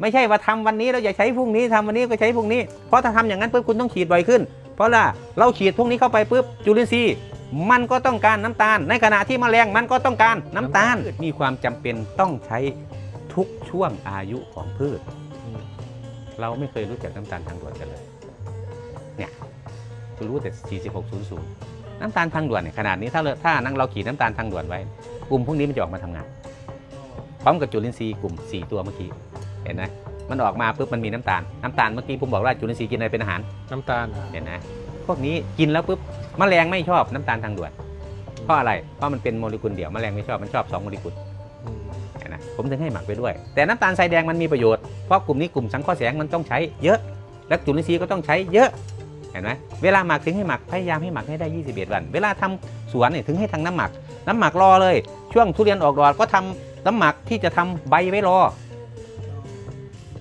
ไม่ใช่ว่าทำวันนี้เราอย่าใช้พรุ่งนี้ทำวันนี้ก็ใช้พรุ่งนี้ เพราะถ้าทำอย่างนั้นปุ๊บคุณต้องฉีดบ่อยขึ้น เพราะว่าเราฉีดพวกนี้เข้าไปปุ๊บจุลินทรีย์มันก็ต้องการน้ำตาล ในขณะที่แมลงมันก็ต้องการน้ำตาล มีความจำเป็นต้องใช้ทุกช่วงอายุของพืช เราไม่เคยรู้จักน้ำตาลทางด่วนกันเลยเนี่ยคุณรู้แต่ 4600 น้ำตาลทางด่วนเนี่ยขนาดนี้ถ้าถ้านั่งเราขีดน้ำตาลทางด่วนไว้ กลุ่มพวกนี้มันจะออกมาทำงาน พร้อมกับจุลินทรีย์กลุ่ม 4 ตัวเมื่อกี้ เห็นไหมมันออกมาปุ๊บมันมีน้ำตาลน้ำตาลเมื่อกี้ผมบอกว่าจุลินทรีย์กินอะไรเป็นอาหารน้ำตาลเห็นไหมพวกนี้กินแล้วปุ๊บแมลงไม่ชอบน้ำตาลทางด่วนเพราะอะไรเพราะมันเป็นโมเลกุลเดี่ยวแมลงไม่ชอบมันชอบ2โมเลกุลอืมเห็นไหมผมถึงให้หมักไปด้วย แต่น้ำตาลทรายแดงมันมีประโยชน์เพราะกลุ่มนี้กลุ่มสังเคราะห์แสงมันต้องใช้เยอะและจุลินทรีย์ก็ต้องใช้เยอะเห็นไหมเวลาหมักถึงให้หมักพยายามให้หมักให้ได้ 21 วัน เวลาทำสวนเนี่ยถึงให้ทางน้ำหมัก น้ำหมักรอเลย ช่วงทุเรียนออกดอกก็ทำน้ำหมักที่จะทำใบไว้รอ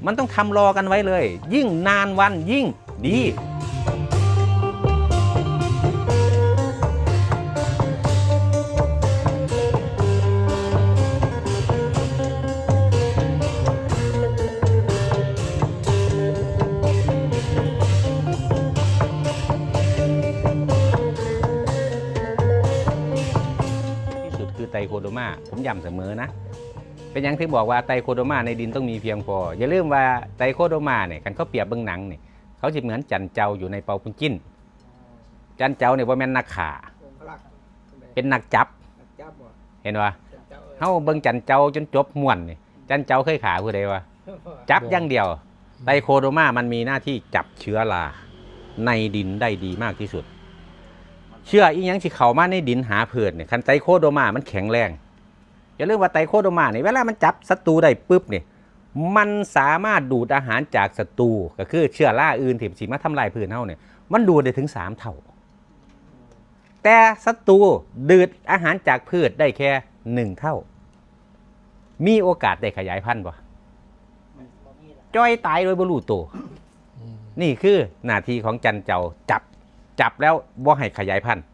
มันต้องทำรอกันไว้เลย ยิ่งนานวันยิ่งดีที่สุดคือไตโคโดมาผมย้ำเสมอนะ เป็นอย่างที่บอกว่าไตโคโดมาในดินต้องมีเพียงพอ อย่าลืมว่าไตโคโดมาเนี่ยกันเขาเปรียบเบื้องหนังเนี่ยเขาจะเหมือนจันเจ้าอยู่ในเปาปุ้นจิ้น จันเจ้าเนี่ยว่าแม่นนักขาเป็นนักจับ เห็นว่าเจ้าเอ้ยเฮาเบิ่งจันเจ้าจนจบม่วนนี่จันเจ้าเคยขาผู้ใดวะจับอย่างเดียว ไตโคโดมามันมีหน้าที่จับเชื้อราในดินได้ดีมากที่สุด เชื่ออีหยังสิเข้ามาในดินหาเพื่อนเนี่ยคันไตโคโดมามันแข็งแรง อย่าลืมว่าไตโคโดมาเนี่ยเวลามันจับศัตรูได้ปุ๊บเนี่ยมันสามารถดูดอาหารจากศัตรูก็คือเชื้อราอื่นที่สิมาทำลายพืชเฮาเนี่ยมันดูดได้ถึง 3 เท่า แต่ศัตรูดูดอาหารจากพืชได้แค่ 1 เท่า มีโอกาสได้ขยายพันธุ์บ่จ้อยตายโดยบรู้ตัวนี่คือหน้าที่ของจันเจ้าจับจับแล้วบ่ให้ขยายพันธุ์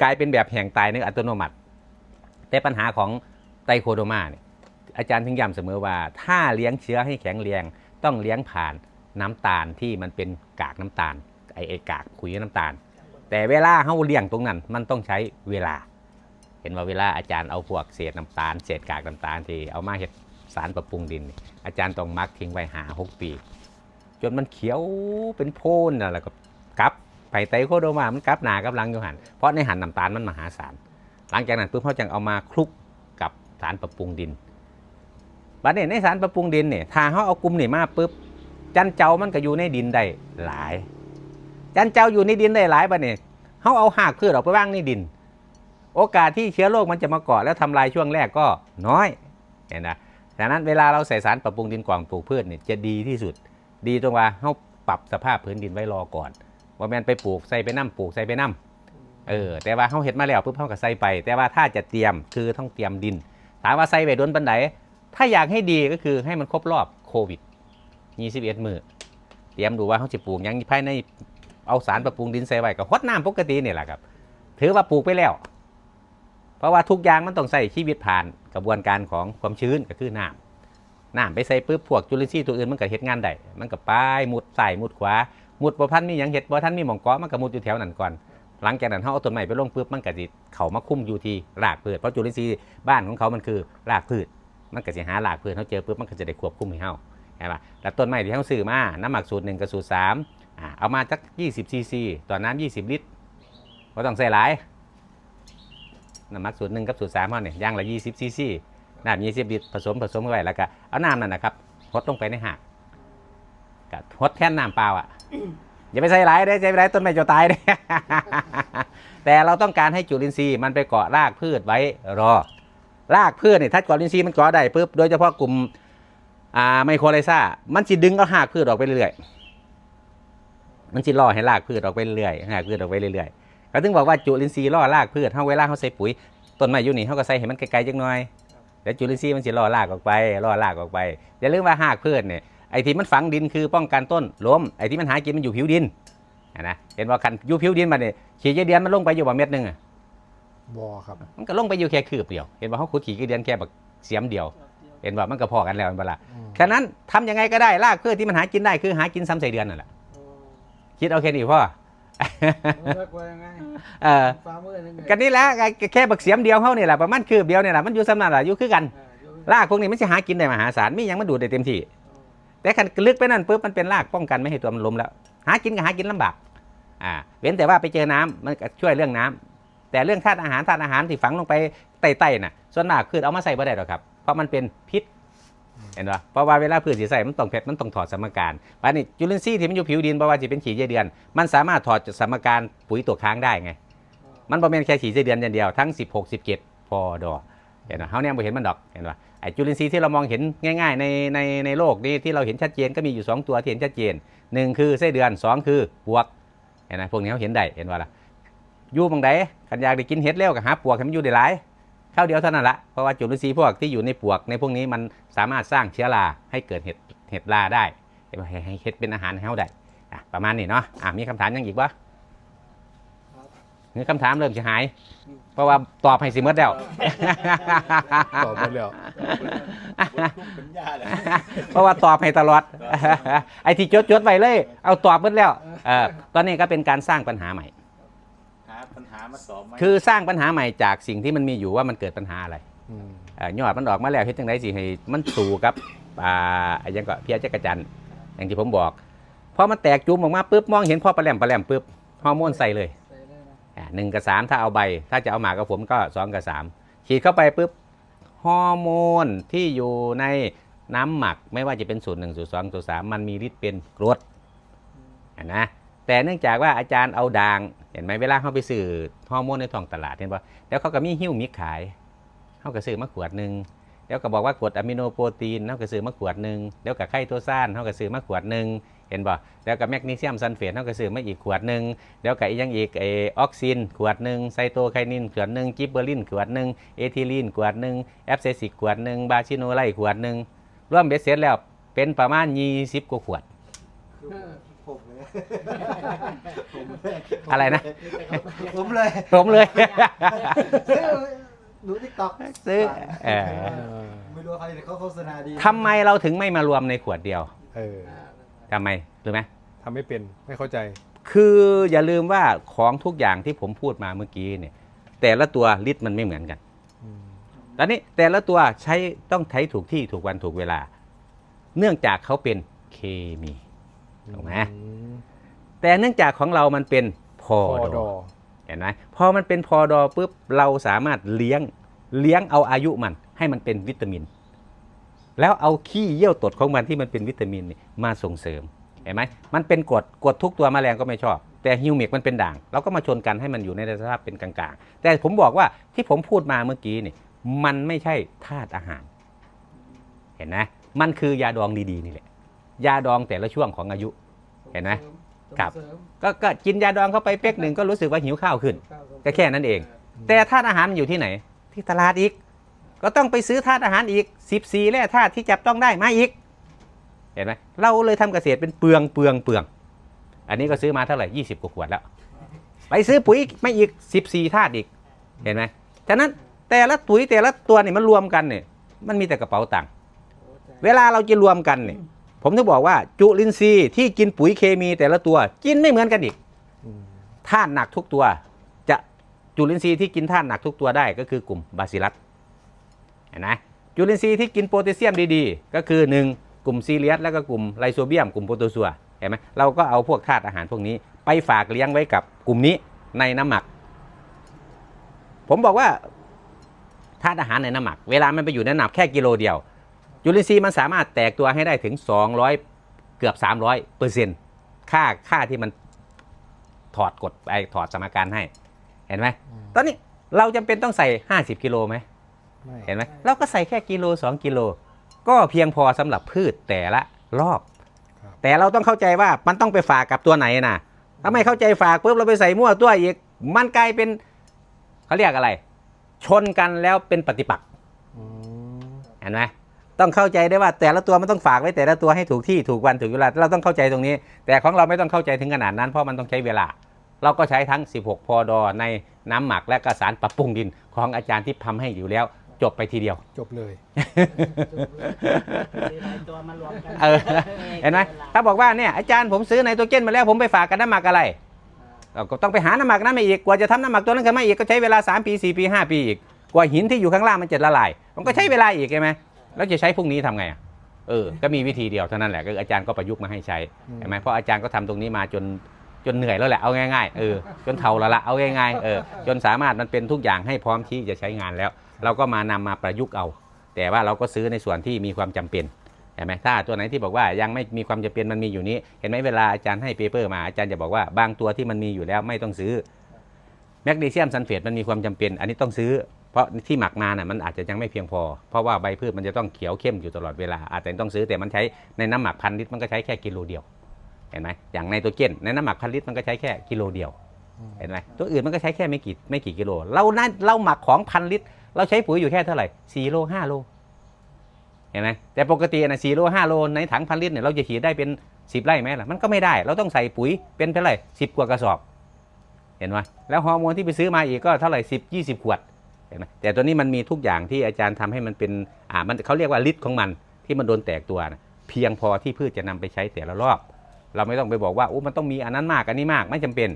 กลายเป็นแบบแห่งตายในอัตโนมัติ แต่ปัญหาของไตโคโดมาเนี่ยอาจารย์ถึงย้ำเสมอว่า ถ้าเลี้ยงเชื้อให้แข็งแรงต้องเลี้ยงผ่านน้ำตาลที่มันเป็นกากน้ำตาลไอไอกากขุยน้ำตาล แต่เวลาเขาเลี้ยงตรงนั้น มันต้องใช้เวลา เห็นว่าเวลาอาจารย์เอาพวกเศษน้ำตาลเศษกากน้ำตาลที่เอามาเห็ดสารปรับปรุงดิน อาจารย์ต้องมักทิ้งไว้หาหกปี จนมันเขียวเป็นโพนน่ะแล้วก็กลับไปไตโคโดมามันกลับหนากับลังอยู่หันเพราะในหันน้ำตาลมันมหาศาล หลังจากนั้นปุ๊บเขาจึงเอามาคลุกกับสารปรับปรุงดินบัดนี้ในสารปรับปรุงดินเนี่ยถ้าเขาเอากลุ่มนี่มาปุ๊บจันเจ้ามันก็อยู่ในดินได้หลาย จันเจ้าอยู่ในดินได้หลายบัดนี้เขาเอาหากพืชออกไปว่างในดิน โอกาสที่เชื้อโรคมันจะมาเกาะแล้วทำลายช่วงแรกก็น้อยเห็นนะดังนั้นเวลาเราใส่สารปรับปรุงดินก่อนปลูกพืชเนี่ยจะดีที่สุด ดีตรงว่าเขาปรับสภาพพื้นดินไว้รอก่อนว่าแมนไปปลูกใส่ไปน้ำปลูกใส่ไปน้ำ เออแต่ว่าเขาเห็ดมาแล้วปุ๊บเขาก็ใส่ไป แต่ว่าถ้าจะเตรียมคือต้องเตรียมดิน ถามว่าใส่ไปโดนปันไดถ้าอยากให้ดีก็คือให้มันครบรอบโควิด21มือเตรียมดูว่าเขาจะปลูกยังภายในเอาสารปรับปรุงดินใส่ไว้กับฮดน้ำปกตินี่แหละครับถือว่าปลูกไปแล้ว เพราะว่าทุกอย่างมันต้องใส่ชีวิตผ่านกระบวนการของความชื้นก็คือน้ำน้ำไปใส่ปุ๊บพวกจุลินทรีย์ตัวอื่นมันก็เฮ็ดงานได้มันก็ไปมุดใส่มุดขวามุดบ่ทันมีหยังเฮ็ดบ่ทันมีหมองเกาะมันก็มุดอยู่แถวนั้นก่อน หลังจากนั้นเขาเอาต้นไม้ไปลงปุ๊บมันก็สิเขามาคุ้มอยู่ที่รากพืชเพราะจุลินทรีย์บ้านของเขามันคือรากพืช มันก็สิหารากพืชเขาเจอปุ๊บมันก็จะได้ควบคุมให้เขาใช่ป่ะแล้วต้นไม้ที่เขาซื้อมาน้ำหมักสูตรหนึ่งกับสูตรสามเอามาสัก20ซีซีต่อน้ำ20 ลิตรก็ต้องใส่หลายน้ำหมักสูตรหนึ่งกับสูตรสามเขาเนี่ยย่างละ20ซีซีน้ำ20 ลิตรผสมผสมเข้าไปแล้วก็เอาน้ำนั่นนะครับหดลงไปในหากก็หดแทนน้ำเปล่าอะ อย่าไปใส่หลายได้ใส่หลายต้นไม้จะตายได้แต่เราต้องการให้จุลินทรีย์มันไปเกาะรากพืชไว้รอ รากพืชเนี่ยถ้าเกาะจุลินทรีย์มันเกาะได้ปุ๊บโดยเฉพาะกลุ่มอ่าไมโครไลซามันจะดึงเอารากพืชออกไปเรื่อยๆมันจะล่อให้รากพืชออกไปเรื่อยๆรากพืชออกไปเรื่อยๆก็ถึงบอกว่าจุลินทรีย์ล่อรากพืชเท่าเวลาเขาใส่ปุ๋ยต้นไม้อยู่นี่เขาก็ใส่ให้มันไกลๆจังหน่อยแล้วจุลินทรีย์มันจะล่อรากออกไปล่อรากออกไปอย่าลืมว่ารากพืชเนี่ย ไอ้ที่มันฝังดินคือป้องกันต้นล้มไอ้ที่มันหากินมันอยู่ผิวดินอะนะเห็นว่าคันอยู่ผิวดินมันเนี่ยขี้เกียจเดียนมันลงไปอยู่บ่เม็ดหนึงอะบอครับมันก็ลงไปอยู่แค่คืบเดียว เห็นว่าเขาขุดขี้เกียจเดียนแค่แบบเสียมเดียว เห็นว่ามันก็พอกันแล้วเห็นเวลาอืมฉะนั้นทำยังไงก็ได้รากพืชที่มันหากินได้คือหากินซ้ำใส่เดือนนั่นแหละคิดเอาแค่นี้พ่อเลิกไว้ยังไงเออฟ้ามืดนึงไงกันนี่แหละแค่บักเสียมเดียวเขาเนี่ยแหละประมาณคืบเดียวเนี่ยแหละมันอยู่สำนักแหละอยู่คือกันเอออยู่รากพวกนี้มันจะหากินได้มหาศาลมีหยังมันดูดได้เต็มที่ แต่คันลึกไปนั่นปุ๊บมันเป็นรากป้องกันไม่ให้ตัวมันล้มแล้ว หากินก็หากินลำบากอ่าเว้นแต่ว่าไปเจอน้ำมันก็ช่วยเรื่องน้ำแต่เรื่องธาตุอาหารธาตุอาหารที่ฝังลงไปใต้ๆน่ะ ส่วนมากพืชเอามาใส่บ่ได้หรอกครับ เพราะมันเป็นพิษเห็นปะเพราะว่าเวลาพืชสิใส่มันต้องเผ็ดมันต้องถอดสมการวันนี้จุลินทรีย์ที่มันอยู่ผิวดินบ่ว่าจะเป็นขี้เจเดือน มันสามารถถอดจากสมการปุ๋ยตัวค้างได้ไง มันบ่แม่นแค่ขี้เจเดือนอย่างเดียวทั้ง 16 17พอดอเห็นปะเฮาเนี่ยบ่เห็นมันดอกเห็นปะ ไอ้จุลินทรีย์ที่เรามองเห็นง่าย ๆ ในในในโลกนี้ที่เราเห็นชัดเจนก็มีอยู่ 2 ตัวที่เห็นชัดเจนหนึ่งคือไส้เดือนสองคือปวกเห็นไหมพวกนี้เขาเห็นได้เห็นว่าล่ะอยู่บางใดกันอยากได้กินเห็ดแล้วก็หาปวกให้มันอยู่ได้หลายข้าวเดียวเท่านั้นละเพราะว่าจุลินทรีย์พวกที่อยู่ในปวกในพวกนี้มันสามารถสร้างเชื้อราให้เกิดเห็ดเห็ดราได้ให้ให้เห็ดเป็นอาหารให้เขาได้อะประมาณนี้เนาะอะมีคำถามยังอีกวะนี่คำถามเริ่มจะหาย เพราะว่าตอบให้สิหมดแล้วตอบไปแล้ว เป็นยาเลยเพราะว่าตอบให้ตลอด ไอ้ที่จดจดๆไว้เลย เอาตอบหมดแล้วเออตอนนี้ก็เป็นการสร้างปัญหาใหม่ หาปัญหามาสอบไหมคือสร้างปัญหาใหม่จากสิ่งที่มันมีอยู่ว่ามันเกิดปัญหาอะไรอืมเอ่อยอดมันออกมาแล้วเฮ็ดจังไดสิให้มันสู่กับอ่าไอ้หยังก็เพียจักรจันทร์อย่างที่ผมบอกพอมันแตกจุ่มออกมาปุ๊บมองเห็นพ่อปลาแหลมปลาแหลมปุ๊บฮอร์โมนใส่เลย หนึ่งกับสามถ้าเอาใบ ถ้าจะเอาหมากกับผมก็สองกับสามฉีดเข้าไปปุ๊บฮอร์โมนที่อยู่ในน้ำหมักไม่ว่าจะเป็นสูตรหนึ่งสูตรสองสูตรสามมันมีฤทธิ์เป็นกรดนะแต่เนื่องจากว่าอาจารย์เอาด่าง เห็นไหมเวลาเขาไปซื้อฮอร์โมนในท้องตลาดเห็นปะแล้วเขาก็มีหิ้วมิกขายเขาก็ซื้อมาขวดหนึ่งแล้วก็บอกว่ากรดอะมิโนโปรตีนเขาก็ซื้อมาขวดหนึ่งแล้วกับไข่ตัวซ่านเขาก็ซื้อมาขวดหนึ่ง เห็นปะแล้วกับแมกนีเซียมซัลเฟตเขาก็ซื้อมาอีกขวดหนึ่งแล้วก็อีกอยังอีกไอออกซินขวดหนึ่งไซโตไคนินขวดหนึ่งจิบเบอรินขวดหนึ่งเอทิลีนขวดหนึ่งแอปเซซิกขวดหนึ่งบาชิโนไลขวดหนึ่งรวมเบ็ดเสร็จแล้วเป็นประมาณ 20 กว่าขวดผมเลยอะไรนะ ผมเลย ผมเลยซื้อหนูทิกตอกซื้อเออเออไม่รู้ใครแต่เขาโฆษณาดีทำไมเราถึงไม่มารวมในขวดเดียว เออ ทำไมรู้ไหมทำไม่เป็นไม่เข้าใจ คืออย่าลืมว่าของทุกอย่างที่ผมพูดมาเมื่อกี้เนี่ย แต่ละตัวลิตรมันไม่เหมือนกันอืมตอนนี้แต่ละตัวใช้ต้องใช้ถูกที่ถูกวันถูกเวลา เนื่องจากเขาเป็นเคมีถูกไหมอืมแต่เนื่องจากของเรามันเป็นพอพอดดออเห็นไหมพอมันเป็นพอดอปุ๊บเราสามารถเลี้ยงเลี้ยงเอาอายุมันให้มันเป็นวิตามิน แล้วเอาขี้เยี่ยวตดของมันที่มันเป็นวิตามินนี่มาส่งเสริมเห็นไหมมันเป็นกรดกรดทุกตัวแมลงก็ไม่ชอบ แต่ฮิวมิกมันเป็นด่างเราก็มาชนกันให้มันอยู่ในสภาพเป็นกลางๆ แต่ผมบอกว่าที่ผมพูดมาเมื่อกี้นี่มันไม่ใช่ธาตุอาหาร เห็นไหมมันคือยาดองดีๆนี่แหละยาดองแต่ละช่วงของอายุ เห็นไหมครับส่งเสมก็ก็กินยาดองเข้าไปเป๊กหนึ่งก็รู้สึกว่าหิวข้าวขึ้นก็แค่นั้นเอง แต่ธาตุอาหารมันอยู่ที่ไหน ที่ตลาดอีก ก็ต้องไปซื้อธาตุอาหารอีก 14แร่ธาตุที่จับต้องได้มาอีก เห็นไหมเราเลยทำเกษตรเป็นเปลืองเปลืองเปลือง อันนี้ก็ซื้อมาเท่าไหร่ 20 กว่าขวดแล้ว ไปซื้อปุ๋ยไม่อีก 14ธาตุอีก เห็นไหมฉะนั้นแต่ละปุ๋ยแต่ละตัวนี่มันรวมกันเนี่ยมันมีแต่กระเป๋าตังค์ เวลาเราจะรวมกันเนี่ยผมถึงบอกว่าจุลินทรีย์ที่กินปุ๋ยเคมีแต่ละตัว กินไม่เหมือนกันอีกธาตุหนักทุกตัว จะจุลินทรีย์ที่กินธาตุหนักทุกตัวได้ก็คือกลุ่มบาซิลัส นไหมจุลินทรีย์ที่กินโพแทสเซียมดีๆ ก็คือ 1 กลุ่มซีเรียสแล้วก็กลุ่มไลโซเบียม กลุ่มโปรโตซัวเห็นไหมเราก็เอาพวกธาตุอาหารพวกนี้ ไปฝากเลี้ยงไว้กับกลุ่มนี้ในน้ำหมัก ผมบอกว่าธาตุอาหารในน้ำหมัก เวลามันไปอยู่ในน้ำหนักแค่กิโลเดียว จุลินทรีย์มันสามารถแตกตัวให้ได้ถึง 200 เกือบ 300เปอร์เซ็นต์ค่าค่าที่มันถอดกฎไอถอดสมการให้ เห็นไหมตอนนี้เราจำเป็นต้องใส่ 50กิโลไหมไม่ เห็นไหมเราก็ใส่แค่กิโล 2 กิโล ก็เพียงพอสำหรับพืชแต่ละรอบครับแต่เราต้องเข้าใจว่ามันต้องไปฝากกับตัวไหนนะถ้าไม่เข้าใจฝากปุ๊บเราไปใส่มั่วตัวอีกมันกลายเป็นเขาเรียกอะไร ชนกันแล้วเป็นปฏิปักษ์อืมเห็นไหมต้องเข้าใจได้ว่าแต่ละตัวมันต้องฝากไว้แต่ละตัวให้ถูกที่ถูกวันถูกเวลาเราต้องเข้าใจตรงนี้ แต่ของเราไม่ต้องเข้าใจถึงขนาดนั้นเพราะมันต้องใช้เวลา เราก็ใช้ทั้ง 16 พอดอในน้ำหมักและก็สารปรับปรุงดินของอาจารย์ที่ทำให้อยู่แล้ว จบไปทีเดียว จบเลย ซื้อหลายตัวมารวมกันเออ เห็นไหมถ้าบอกว่าเนี่ยอาจารย์ผมซื้อไนโตรเจนมาแล้วผมไปฝากกับน้ำหมักอะไรเราก็ต้องไปหาน้ำหมักนั้นมาอีกกว่าจะทำน้ำหมักตัวนั้นขึ้นมาอีกก็ใช้เวลา 3 ปี 4 ปี 5 ปีอีกกว่าหินที่อยู่ข้างล่างมันจะละลาย มันก็ใช้เวลาอีกใช่ไหมแล้วจะใช้พวกนี้ทำไงอะเออ ก็มีวิธีเดียวเท่านั้นแหละก็คืออาจารย์ก็ประยุกต์มาให้ใช้อืมเห็นไหมเพราะอาจารย์ก็ทำตรงนี้มาจนจนเหนื่อยแล้วแหละเอาง่ายๆเออจนเท่าแล้วละเอาง่ายๆเออจนสามารถมันเป็นทุกอย่างให้พร้อมที่จะใช้งานแล้ว เราก็มานำมาประยุกต์เอา แต่ว่าเราก็ซื้อในส่วนที่มีความจำเป็นเห็นไหมถ้าตัวไหนที่บอกว่ายังไม่มีความจำเป็นมันมีอยู่นี้ เห็นไหมเวลาอาจารย์ให้เปเปอร์มาอาจารย์จะบอกว่าบางตัวที่มันมีอยู่แล้วไม่ต้องซื้อแมกนีเซียมซัลเฟตมันมีความจำเป็น อันนี้ต้องซื้อ เพราะที่หมักมาน่ะมันอาจจะยังไม่เพียงพอ เพราะว่าใบพืชมันจะต้องเขียวเข้มอยู่ตลอดเวลาอาจจะต้องซื้อแต่มันใช้ในน้ำหมักพันลิตรมันก็ใช้แค่กิโลเดียวเห็นไหมอย่างในตัวเจนในน้ำหมักพันลิตรมันก็ใช้แค่กิโลเดียวเห็นไหมตัวอื่นมันก็ใช้แค่ไม่กี่ไม่กี่กิโลเรานั้นเราหมักของพันลิตร เราใช้ปุ๋ยอยู่แค่เท่าไหร่สี่โลห้าโลเห็นไหมแต่ปกตินะสี่โลห้าโลในถังพันลิตรเนี่ยเราจะฉีดได้เป็นสิบไร่ไหมล่ะมันก็ไม่ได้ เราต้องใส่ปุ๋ยเป็นเท่าไหร่สิบกว่ากระสอบ เห็นไหมแล้วฮอร์โมนที่ไปซื้อมาอีกก็เท่าไหร่สิบยี่สิบขวดเห็นไหมแต่ตัวนี้มันมีทุกอย่างที่อาจารย์ทำให้มันเป็นอ่ามันเขาเรียกว่าลิตรของมันที่มันโดนแตกตัวนะเพียงพอที่พืชจะนำไปใช้แต่ละรอบ เราไม่ต้องไปบอกว่าอู้มันต้องมีอันนั้นมากอันนี้มากไม่จำเป็น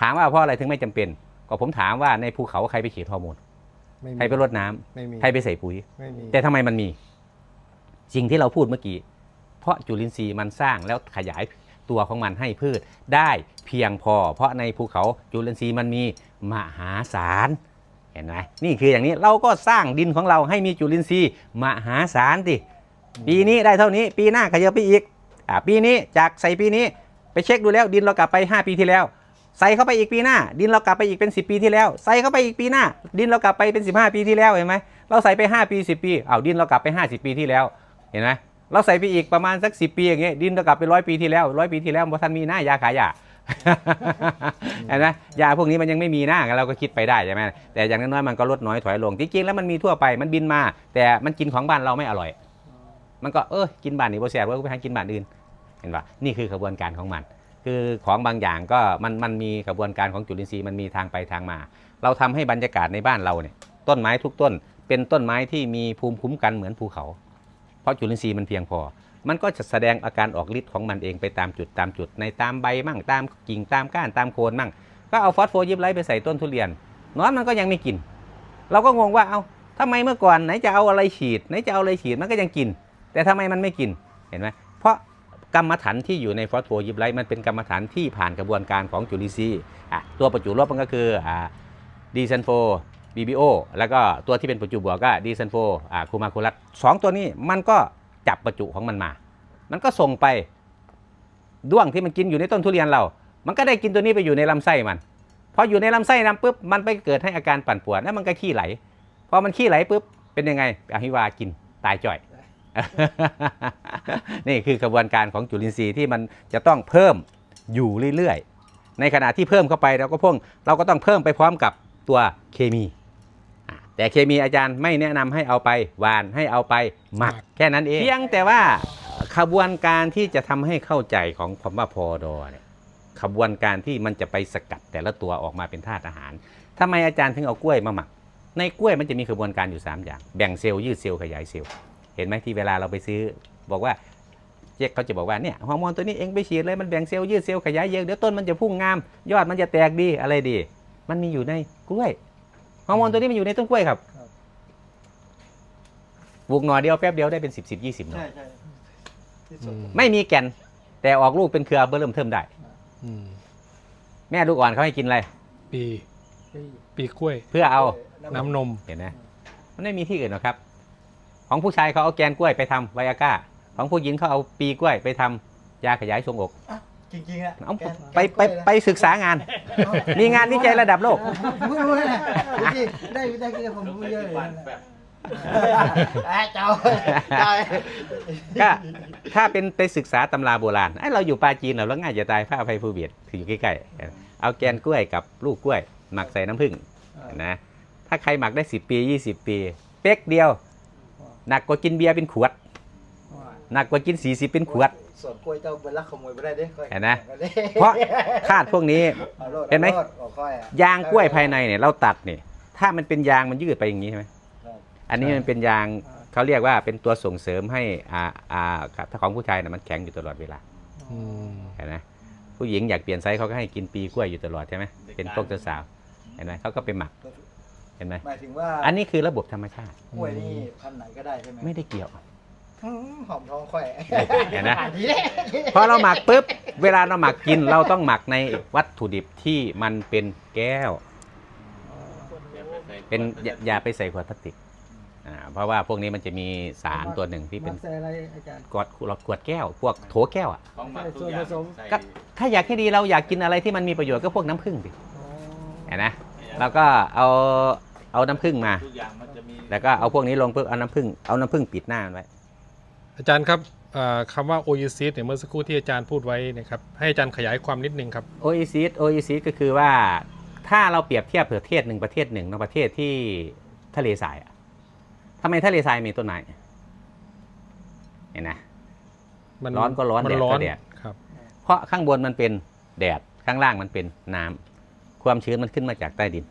ถามว่าเพราะอะไรถึงไม่จำเป็น ก็ผมถามว่าในภูเขาใครไปฉีดฮอร์โมน ไม่มีใครไปรดน้ำไม่มีใครไปใส่ปุ๋ย ไม่มีแต่ทำไมมันมี สิ่งที่เราพูดเมื่อกี้ เพราะจุลินทรีย์มันสร้างแล้วขยายตัวของมันให้พืชได้เพียงพอ เพราะในภูเขาจุลินทรีย์มันมีมหาศาลเห็นไหมนี่คืออย่างนี้เราก็สร้างดินของเราให้มีจุลินทรีย์มหาศาลดิปีนี้ได้เท่านี้ ปีหน้าขยับไปอีกอ่าปีนี้จากใส่ปีนี้ไปเช็คดูแล้วดินเรากลับไป 5 ปีที่แล้ว ใส่เข้าไปอีกปีหน้า ดินเรากลับไปอีกเป็น 10 ปีที่แล้ว ใส่เข้าไปอีกปีหน้า ดินเรากลับไปเป็น 15 ปีที่แล้วเห็นไหมเราใส่ไป 5 ปี 10 ปีเอาวดินเรากลับไป 50 ปีที่แล้วเห็นไหมเราใส่ไปอีกประมาณสัก 10 ปีอย่างเงี้ยดินเรากลับไปร้อยปีที่แล้วร้อยปีที่แล้วบ่ทันมีหน้ายาขายยาเห็นไหมยาพวกนี้มันยังไม่มีหน้าเราก็คิดไปได้ใช่ไหมแต่อย่างน้อยๆมันก็ลดน้อยถอยลงจริงๆแล้วมันมีทั่วไปมันบินมา แต่มันกินของบ้านเราไม่อร่อย มันก็เออกินบ้านนี้บ่แซ่บว่าไปหากินบ้านอื่นเห็นปะนี่คือกระบวนการของมัน คือของบางอย่างก็มันมันมีกระบวนการของจุลินทรีย์มันมีทางไปทางมา เราทำให้บรรยากาศในบ้านเราเนี่ยต้นไม้ทุกต้น เป็นต้นไม้ที่มีภูมิคุ้มกันเหมือนภูเขา เพราะจุลินทรีย์มันเพียงพอ มันก็จะแสดงอาการออกฤทธิ์ของมันเองไปตามจุดตามจุดในตามใบมั่งตามกิ่งตามก้านตามโคนมั่ง ก็เอาฟอสโฟยิบไลท์ไปใส่ต้นทุเรียนนอนมันก็ยังไม่กิน เราก็งงว่าเอาทำไมเมื่อก่อนไหนจะเอาอะไรฉีดไหนจะเอาอะไรฉีดมันก็ยังกิน แต่ทำไมมันไม่กินเห็นไหมเพราะ กรรมฐานที่อยู่ในฟอสโฟยิบไลท์มันเป็นกรรมฐานที่ผ่านกระบวนการของจุลินทรีย์ตัวประจุลบมันก็คือดีซันโฟบีบีโอแล้วก็ตัวที่เป็นประจุบวกก็ดีซันโฟคูมาคูลัสสองตัวนี้มันก็จับประจุของมันมา มันก็ส่งไปด้วงที่มันกินอยู่ในต้นทุเรียนเรา มันก็ได้กินตัวนี้ไปอยู่ในลำไส้มัน พออยู่ในลำไส้น้ำปุ๊บ มันไปเกิดให้อาการปั่นป่วนแล้วมันก็ขี้ไหล พอมันขี้ไหลปุ๊บ เป็นยังไงอหิวากินตายจ่อย นี่คือกระบวนการของจุลินทรีย์ที่มันจะต้องเพิ่มอยู่เรื่อยๆ ในขณะที่เพิ่มเข้าไปเราก็เพิ่มเราก็ต้องเพิ่มไปพร้อมกับตัวเคมีอะแต่เคมีอาจารย์ไม่แนะนำให้เอาไปหวานให้เอาไปหมัก แค่นั้นเองเพียงแต่ว่าขบวนการที่จะทำให้เข้าใจของคำว่าพอดอเนี่ยขบวนการที่มันจะไปสกัดแต่ละตัวออกมาเป็นธาตุอาหารทำไมอาจารย์ถึงเอากล้วยมาหมัก ในกล้วยมันจะมีขบวนการอยู่ 3 อย่าง แบ่งเซลล์ยืดเซลล์ขยายเซลล์ เห็นไหมที่เวลาเราไปซื้อ บอกว่าเจ๊กเขาจะบอกว่าเนี่ยฮอร์โมนตัวนี้เองไปฉีดเลยมันแบ่งเซลล์ยืดเซลล์ขยายเยอะเดี๋ยวต้นมันจะพุ่งงาม ยอดมันจะแตกดีอะไรดี มันมีอยู่ในกล้วยฮอร์โมนตัวนี้มันอยู่ในต้นกล้วยครับครับปลูกหน่อเดียวแป๊บเดียวได้เป็น10 10 20หน่อใช่ใช่ที่สุดอืมไม่มีแก่น แต่ออกลูกเป็นเครือเบอร์เริ่มเทิมได้ อืมแม่ลูกอ่อนเขาให้กินอะไรปี ปีปีกล้วยเพื่อเอาน้ำนมเห็นไหมมันไม่มีที่อื่นหรอกครับ ของผู้ชายเขาเอาแกนกล้วยไปทำไวอาก้า ของผู้หญิงเขาเอาปีกล้วยไปทำยาขยายทรวงอกจริงๆอะเอาแกนไปไปไปศึกษางานมีงานวิจัยระดับโลกผมไม่รู้เลยนะจริงๆได้ได้กินผมรู้เยอะเลยนะเอ้ยเจ้าเจ้า ก็ถ้าเป็นไปศึกษาตำราโบราณไอ้เราอยู่ปาจีนเราแล้วง่ายจะตายพระอภัยภูเบียดคืออยู่ใกล้ๆ เอาแกนกล้วยกับลูกกล้วย หมักใส่น้ำผึ้งนะ ถ้าใครหมักได้ 10 ปี 20 ปี เป๊กเดียว หนักกว่ากินเบียร์เป็นขวดหนักกว่ากิน40เป็นขวดส่วนกล้วยเจ้าเป็นลักขโมยไปได้เด้ค่อยเห็นไหมเพราะธาตุพวกนี้อาโลดเห็นไหมอาโลดเอาค่อยอะยางกล้วยภายในเนี่ยเราตัดเนี่ยถ้ามันเป็นยางมันยืดไปอย่างนี้ใช่ไหมอันนี้มันเป็นยางเขาเรียกว่าเป็นตัวส่งเสริมให้อ่าอ่าถ้าของผู้ชายนะมันแข็งอยู่ตลอดเวลาอืมเห็นไหมผู้หญิงอยากเปลี่ยนไซส์เขาก็ให้กินปีกล้วยอยู่ตลอดใช่ไหมเป็นพวกสาวๆเห็นไหมเขาก็ไปหมักเห็นไหมหมายถึงว่าอันนี้คือระบบธรรมชาติกล้วยนี่พันธุ์ไหนก็ได้ใช่ไหมไม่ได้เกี่ยวอืมหอมทองแขวะเห็นไหมอ่านทีแรกพอเราหมักปุ๊บ เวลาเราหมักกินเราต้องหมักในวัตถุดิบที่มันเป็นแก้ว เป็นอย่าอย่าไปใส่ขวดพลาสติกอ่าเพราะว่าพวกนี้มันจะมีสารตัวหนึ่งที่เป็นมักใส่อะไรอาจารย์กอดขวดแก้ว พวกโถแก้วอะ ของหมักทุกอย่างส่วนผสม ใส่ก็ ถ้าอยากให้ดีเราอยากกินอะไรที่มันมีประโยชน์ก็พวกน้ำผึ้งดิอ๋อ เห็นไหมเราก็เอา เอาน้ำผึ้งมา ทุกอย่างมันจะมีแล้วก็เอาพวกนี้ลงปุ๊บเอาน้ำผึ้งเอาน้ำผึ้งปิดหน้ามันไว้ อาจารย์ครับอ่าคำว่าโอ e ซิสเนี่ยเมื่อสักครู่ที่อาจารย์พูดไว้เนะครับให้อาจารย์ขยายความนิดนึงครับโอเอซิสโอเอซิสก็คือว่าถ้าเราเปรียบเทียบประเทศหนึ่งประเทศหนึ่งในประเทศที่ทะเลทรายอะทำไมทะเลทรายมีต้นไม้เห็นไหมมันร้อนก็ร้อนมัแดดก็ร้อนแดด ครับเพราะข้างบนมันเป็นแดดข้างล่างมันเป็นน้ำความชื้นมันขึ้นมาจากใต้ดิน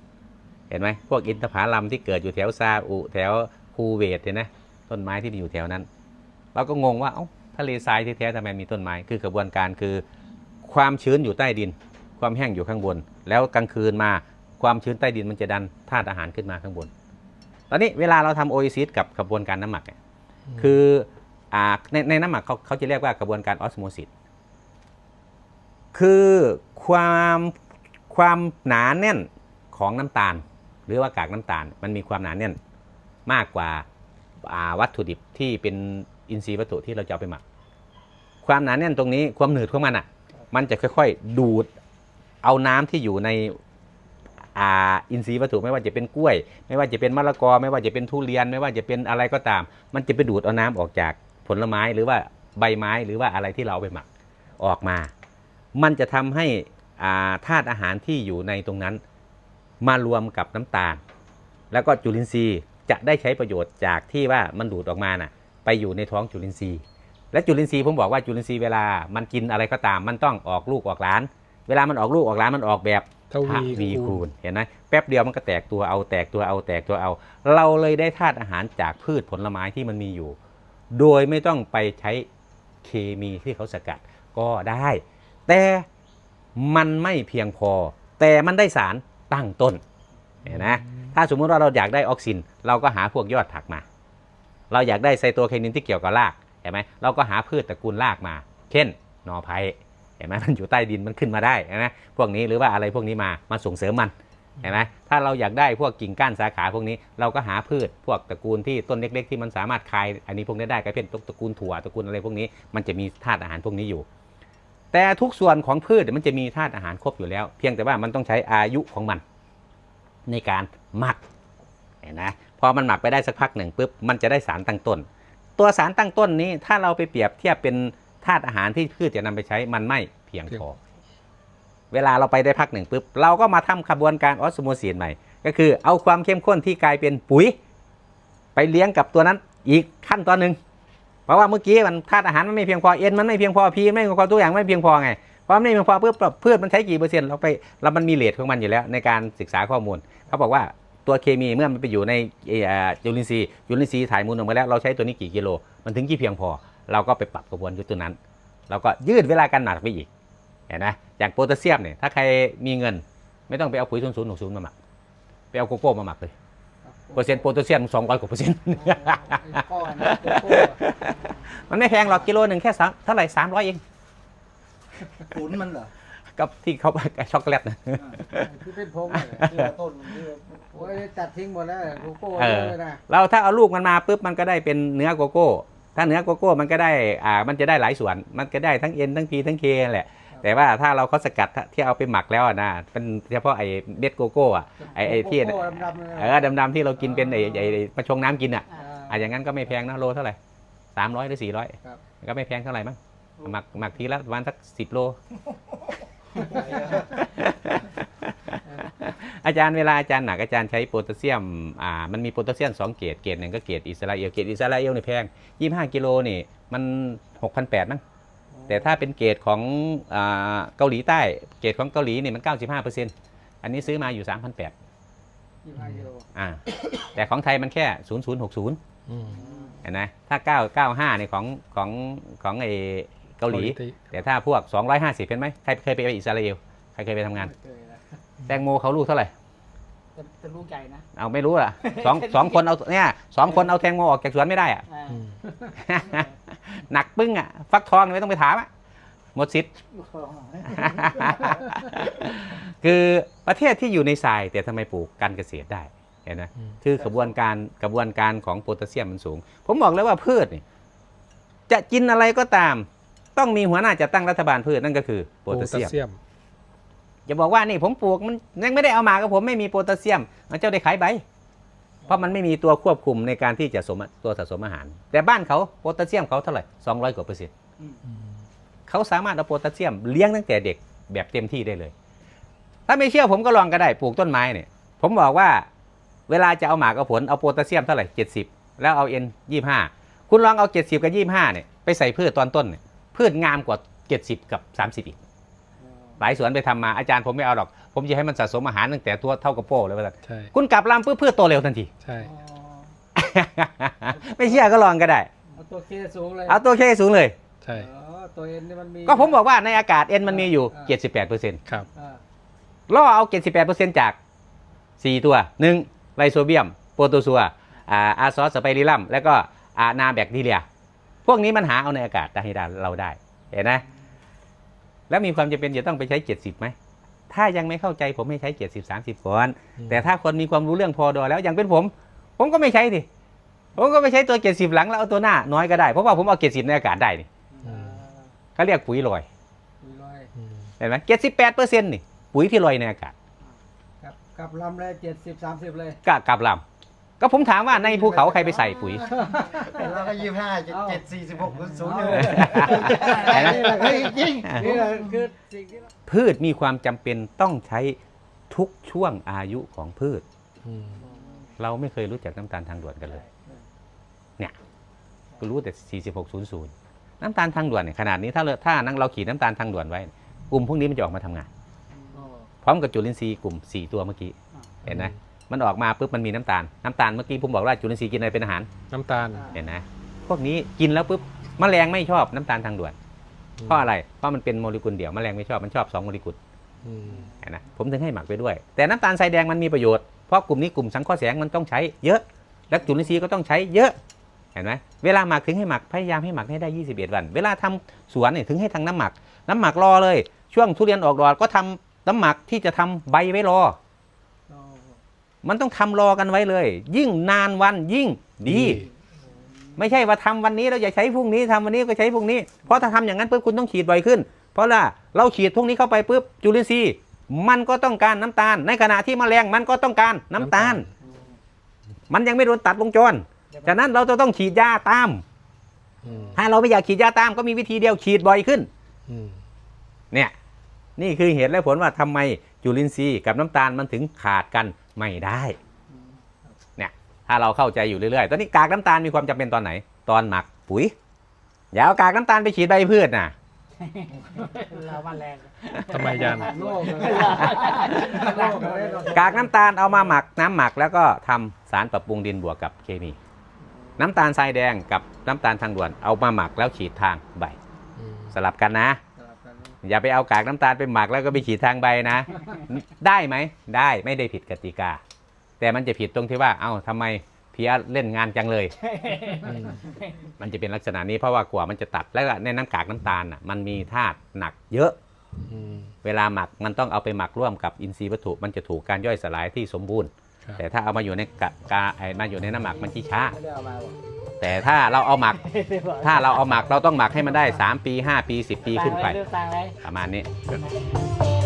เห็นไหมพวกอินทผลัมที่เกิดอยู่แถวซาอุ แถวภูเวตเห็นไหมต้นไม้ที่อยู่แถวนั้น เราก็งงว่าเอ้าทะเลทรายที่แท้ทำไมมีต้นไม้คือกระบวนการคือ ความชื้นอยู่ใต้ดิน ความแห้งอยู่ข้างบน แล้วกลางคืนมาความชื้นใต้ดินมันจะดันธาตุอาหารขึ้นมาข้างบน ตอนนี้เวลาเราทำโอเอซิสกับกระบวนการน้ำหมักเนี่ยคืออ่าในในน้ำหมักเขาเขาจะเรียกว่ากระบวนการออสโมซิสคือความความหนาแน่นของน้ำตาลห รือว่ากากน้ำตาล มันมีความหนาแน่นมากกว่าาวัตถุดิบที่เป็นอินทรีย์วัตถุที่เราจะเอาไปหมัก ความหนาแน่นตรงนี้ความหนืดของมันอะ มันจะค่อยๆดูดเอาน้ำที่อยู่ในอินทรีย์วัตถุไม่ว่าจะเป็นกล้วย ไม่ว่าจะเป็นมะละกอ ไม่ว่าจะเป็นทุเรียน ไม่ว่าจะเป็นอะไรก็ตาม มันจะไปดูดเอาน้ำออกจากผลไม้หรือว่าใบไม้หรือว่าอะไรที่เราเอาไปหมักออกมา มันจะทำให้ธาตุอาหารที่อยู่ในตรงนั้น มารวมกับน้ำตาล แล้วก็จุลินทรีย์จะได้ใช้ประโยชน์จากที่ว่ามันดูดออกมาน่ะ ไปอยู่ในท้องจุลินทรีย์ และจุลินทรีย์ผมบอกว่าจุลินทรีย์เวลามันกินอะไรก็ตาม มันต้องออกลูกออกหลาน เวลามันออกลูกออกหลานมันออกแบบทวีทวีคูคูณณเห็นไหมแป๊บเดียวมันก็แตกตัวเอาแตกตัวเอาแตกตัวเอา เราเลยได้ธาตุอาหารจากพืชผลไม้ที่มันมีอยู่ โดยไม่ต้องไปใช้เคมีที่เขาสกัดก็ได้ แต่มันไม่เพียงพอ แต่มันได้สาร ตั้งต้นเห็นไหมถ้าสมมุติว่าเราอยากได้ออกซิน เราก็หาพวกยอดผักมา เราอยากได้ไซโตไคนินที่เกี่ยวกับรากเห็นไหมเราก็หาพืชตระกูลรากมา เช่นนอไผ่เห็นไหมมันอยู่ใต้ดินมันขึ้นมาได้เห็นไหมพวกนี้หรือว่าอะไรพวกนี้มามาส่งเสริมมันเห็นไหมถ้าเราอยากได้พวกกิ่งก้านสาขาพวกนี้ เราก็หาพืชพวกตระกูลที่ต้นเล็ก ๆ ที่มันสามารถคายอันนี้พวกนี้ได้ก็เป็นตระกูลถั่วตระกูลอะไรพวกนี้ มันจะมีธาตุอาหารพวกนี้อยู่ แต่ทุกส่วนของพืชมันจะมีธาตุอาหารครบอยู่แล้ว เพียงแต่ว่ามันต้องใช้อายุของมันในการหมักเห็นไหมพอมันหมักไปได้สักพักหนึ่งปุ๊บมันจะได้สารตั้งต้น ตัวสารตั้งต้นนี้ถ้าเราไปเปรียบเทียบเป็นธาตุอาหารที่พืชจะนำไปใช้มันไม่เพียงพอเวลาเราไปได้พักหนึ่งปุ๊บเราก็มาทำขบวนการออสโมซิสใหม่ ก็คือเอาความเข้มข้นที่กลายเป็นปุ๋ย ไปเลี้ยงกับตัวนั้นอีกขั้นตอนหนึ่ง ราะว่าเมื่อกี้มันธาตุอาหารมันไม่เพียงพอเอ็นมันไม่เพียงพอพีไม่เพียงพอตัวอย่างไม่เพียงพอไงเพราะมันไม่เพียงพอเพื่อพืชมันใช้กี่เปอร์เซ็นต์เราไปแล้วมันมีเลทของมันอยู่แล้วในการศึกษาข้อมูล เขาบอกว่าตัวเคมีเมื่อมันไปอยู่ในเอ่อจุลินทรีย์จุลินทรีถ่ายมูลออกมาแล้วเราใช้ตัวนี้กี่กิโล มันถึงกี่เพียงพอ เราก็ไปปรับกระบวนการตัวนั้นเราก็ยืดเวลาการหมักไปอีกเห็นไหมอย่างโพแทสเซียมเนี่ยถ้าใครมีเงิน ไม่ต้องไปเอาปุ๋ยศูนย์ศูนย์หกศูนย์มาหมักไปเอาโกโก้มาหมักเลย เปอร์เซ็นต์โพแทสเซียมสองร้อยกว่าเปอร์เซ็นต์ไอ้ก้อนนะโกโก้มันไม่แพงหรอกกิโลหนึ่งแค่สามเท่าไหร่สามร้อยเองขุนมันเหรอกับที่เขาช็อกโกแลตนะที่เป็นพงเลยที่ว่าต้นที่ว่าโอ้ยตัดทิ้งหมดแล้วโกโก้เอเยออะเลยนะเราถ้าเอาลูกมันมาปุ๊บมันก็ได้เป็นเนื้อโกโก้ ถ้าเนื้อโกโก้มันก็ได้อ่ามันจะได้หลายส่วน มันก็ได้ทั้งเอ็นทั้งพีทั้งเคแหละ แต่ว่าถ้าเราเขาสกัดที่เอาไปหมักแล้วอะนะเป็นเฉพาะไอ้เม็ดโกโก้อะไอ้ไอ้ที่โกโก้ดำๆเลยนะเออดำๆที่เรากินเป็นไอ้ไอ้ไอ้มาชงน้ำกินอะอ่าอะอย่างนั้นก็ไม่แพงนะโลเท่าไหร่สามร้อยหรือสี่ร้อยครับก็ไม่แพงเท่าไหร่มั้งหมักหมักทีละประมาณสักสิบโล อาจารย์เวลาอาจารย์หนักอาจารย์ใช้โพแทสเซียมอ่ามันมีโพแทสเซียมสองเกรดเกรดหนึ่งก็เกรดอิสราเอลเกรดอิสราเอลนี่แพงยี่ห้ากิโลนี่มันหกพันแปดมั้ง แต่ถ้าเป็นเกรดของอ่าเกาหลีใต้ เกรดของเกาหลีนี่มันเก้าสิบห้าเปอร์เซ็นต์อันนี้ซื้อมาอยู่สามพันแปดยี่สิบห้ากิโลอ่าแต่ของไทยมันแค่ 0060อืมเห็นไหมถ้า 995เนี่ยของของของไอเกาหลีที่แต่ถ้าพวก 250เป็นไหมใครเคยไปอิสราเอลใครเคยไปทำงานไม่เคยนะแตงโมเขาลูกเท่าไหร่แต่แต่ลูกใหญ่นะ เอาไม่รู้อะสองสองคนเอาเนี่ยสองคนเอาแตงโมออกจากสวนไม่ได้อะอ่าอืม หนักปึ้งอะฟักทองนี่ไม่ต้องไปถามอะหมดสิทธิ์ คือประเทศที่อยู่ในทรายแต่ทำไมปลูกการเกษตรได้เห็นไหมอืมคือกระบวนการกระบวนการของโพแทสเซียมมันสูง ผมบอกแล้วว่าพืชนี่จะกินอะไรก็ตาม ต้องมีหัวหน้าจัดตั้งรัฐบาลพืชนั่นก็คือโพแทสเซียมโพแทสเซียมอย่าบอกว่านี่ผมปลูกมันยังไม่ได้เอามากับผมไม่มีโพแทสเซียมมันเจ้าได้ขายใบ เพราะมันไม่มีตัวควบคุมในการที่จะสมตัวสะสมอาหาร แต่บ้านเขาโพแทสเซียมเขาเท่าไหร่200กว่าเปอร์เซ็นต์เขาสามารถเอาโพแทสเซียมเลี้ยงตั้งแต่เด็กแบบเต็มที่ได้เลย ถ้าไม่เชื่อผมก็ลองก็ได้ปลูกต้นไม้เนี่ย ผมบอกว่าเวลาจะเอาหมากเอาผลเอาโพแทสเซียมเท่าไหร่70 แล้วเอาเอ็น25คุณลองเอา 70 กับ 25เนี่ยไปใส่พืชตอนต้นเนี่ยพืชงามกว่า 70 กับ 30 อีก หลายสวนไปทำมาอาจารย์ผมไม่เอาหรอก ผมจะให้มันสะสมอาหารตั้งแต่ตัวเท่ากระโป้เลยว่าซั่นใช่คุณกลับลำปุ๊บพืชโตเร็วทันที ใช่ อ๋อไม่เชื่อก็ลองก็ได้ เอาตัวเคสูงเลยเอาตัวเคสูงเลย ใช่ อ๋อตัวเอ็นนี่มันมี ก็ผมบอกว่าในอากาศเอ็นมันมีอยู่78%ครับ อ่าล่อเอา 78%จาก 4 ตัว 1. ไลโซเบียม โปรโตซัวอ่าอาซอสสไปริลัม แล้วก็อานาแบคทีเรีย พวกนี้มันหาเอาในอากาศได้ให้ได้เราได้ เห็นไหมแล้วมีความจำเป็นจะต้องไปใช้ 70ไหม ถ้ายังไม่เข้าใจผมให้ใช้70 30ก่อนอืมแต่ถ้าคนมีความรู้เรื่องพอดอแล้วอย่างเป็นผม ผมก็ไม่ใช้ดิผมก็ไม่ใช้ตัว70หลังแล้วเอาตัวหน้าน้อยก็ได้เพราะว่าผมเอา70ในอากาศได้นี่อืมเขาเรียกปุ๋ยลอยมีรอยอืมเห็นไหม78เปอร์เซ็นต์นี่ปุ๋ยที่ลอยในอากาศกับกับลำเลยเจ็ดสิบสามสิบเลยกะกลับลำ ก็ผมถามว่าในภูเขาใครไปใส่ปุ๋ย เราก็ยี่สิบห้าเจ็ดเอ้าเจ็ดสี่สิบหกศูนย์เอาเลยเห็นไหม เฮ้ยจริง นี่แหละคือสิ่งที่เรา พืชมีความจำเป็นต้องใช้ทุกช่วงอายุของพืชอืมเราไม่เคยรู้จักน้ำตาลทางด่วนกันเลย เนี่ยก็รู้แต่ 4600 น้ำตาลทางด่วนเนี่ยขนาดนี้ถ้าเราถ้านั่งเราขีดน้ำตาลทางด่วนไว้ กลุ่มพวกนี้มันจะออกมาทำงานอ๋อพร้อมกับจุลินทรีย์กลุ่ม 4 ตัวเมื่อกี้ เห็นไหม มันออกมาปุ๊บมันมีน้ำตาลน้ำตาลเมื่อกี้ผมบอกว่าจุลินทรีย์กินอะไรเป็นอาหารน้ำตาลเห็นไหมพวกนี้กินแล้วปุ๊บแมลงไม่ชอบน้ำตาลทางด่วนเพราะอะไรเพราะมันเป็นโมเลกุลเดี่ยวแมลงไม่ชอบมันชอบ2โมเลกุลอืมเห็นไหมผมถึงให้หมักไปด้วย แต่น้ำตาลทรายแดงมันมีประโยชน์เพราะกลุ่มนี้กลุ่มสังเคราะห์แสงมันต้องใช้เยอะ และจุลินทรีย์ก็ต้องใช้เยอะเห็นไหมเวลาหมักถึงให้หมักพยายามให้หมักให้ได้ 21 วัน เวลาทำสวนเนี่ยถึงให้ทางน้ำหมัก น้ำหมักรอเลย ช่วงทุเรียนออกดอกก็ทำน้ำหมักที่จะทำใบไว้รออ๋อ มันต้องทำรอกันไว้เลย ยิ่งนานวันยิ่งดี ไม่ใช่ว่าทำวันนี้เราอย่าใช้พรุ่งนี้ทำวันนี้ก็ใช้พรุ่งนี้ เพราะถ้าทำอย่างนั้นปุ๊บคุณต้องฉีดบ่อยขึ้น เพราะว่าเราฉีดพวกนี้เข้าไปปุ๊บจุลินทรีย์มันก็ต้องการน้ำตาล ในขณะที่แมลงมันก็ต้องการน้ำตาล มันยังไม่โดนตัดวงจรฉะนั้นเราจะต้องฉีดยาตามอืมถ้าเราไม่อยากฉีดยาตามก็มีวิธีเดียวฉีดบ่อยขึ้นอืมเนี่ย นี่คือเหตุและผลว่าทำไม จุลินทรีย์กับน้ำตาลมันถึงขาดกันไม่ได้เนี่ยถ้าเราเข้าใจอยู่เรื่อยๆ ตอนนี้กากน้ำตาลมีความจำเป็นตอนไหน ตอนหมักปุ๋ยอย่าเอากากน้ำตาลไปฉีดใบพืชนะเรามาแรงทำไมอาจารย์โลกเลยโลกเลยเนอะกากน้ำตาลเอามาหมักน้ำหมักแล้วก็ทำสารปรับปรุงดินบวกกับเคมี น้ำตาลทรายแดงกับน้ำตาลทางด่วนเอามาหมักแล้วฉีดทางใบอืมสลับกันนะสลับกัน อย่าไปเอากากน้ำตาลไปหมักแล้วก็ไปฉีดทางใบนะ ได้ไหมได้ไม่ได้ผิดกติกา แต่มันจะผิดตรงที่ว่า เอ้าทำไมเพียเล่นงานจังเลยอืมมันจะเป็นลักษณะนี้เพราะว่ากว่ามันจะตัดแล้วก็ในน้ำกากน้ำตาลน่ะมันมีธาตุหนักเยอะอืมเวลาหมักมันต้องเอาไปหมักร่วมกับอินทรีย์วัตถุ มันจะถูกการย่อยสลายที่สมบูรณ์ครับแต่ถ้าเอามาอยู่ในกะกาไอ้มาอยู่ในน้ำหมักมันชี้ช้า ไม่ได้เอามาหรอกแต่ถ้าเราเอาหมัก ถ้าเราเอาหมักเราต้องหมักให้มันได้ 3 ปี 5 ปี 10 ปีขึ้นไปเลือกต่างเลยประมาณนี้ค